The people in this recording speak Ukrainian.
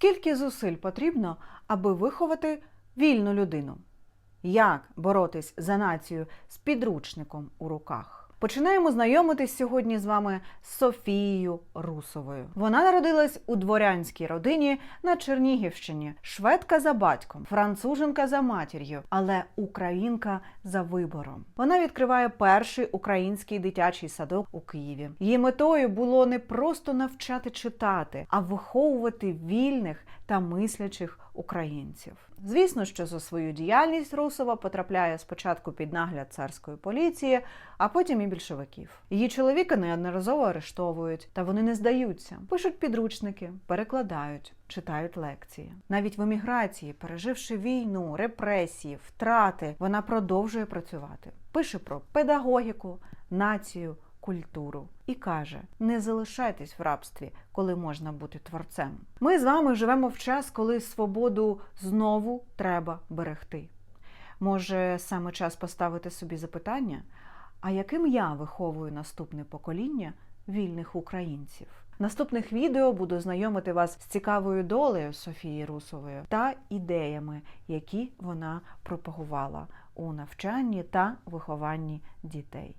Скільки зусиль потрібно, аби виховати вільну людину? Як боротись за націю з підручником у руках? Починаємо знайомитись сьогодні з вами з Софією Русовою. Вона народилась у дворянській родині на Чернігівщині, шведка за батьком, француженка за матір'ю, але українка за вибором. Вона відкриває перший український дитячий садок у Києві. Її метою було не просто навчати читати, а виховувати вільних та мислячих українців. Звісно, що за свою діяльність Русова потрапляє спочатку під нагляд царської поліції, а потім і більшовиків. Її чоловіка неодноразово арештовують, та вони не здаються. Пишуть підручники, перекладають, читають лекції. Навіть в еміграції, переживши війну, репресії, втрати, вона продовжує працювати. Пише про педагогіку, націю. Культуру і каже: не залишайтесь в рабстві, коли можна бути творцем. Ми з вами живемо в час, коли свободу знову треба берегти. Може, саме час поставити собі запитання, а яким я виховую наступне покоління вільних українців? Наступних відео буду знайомити вас з цікавою долею Софії Русової та ідеями, які вона пропагувала у навчанні та вихованні дітей.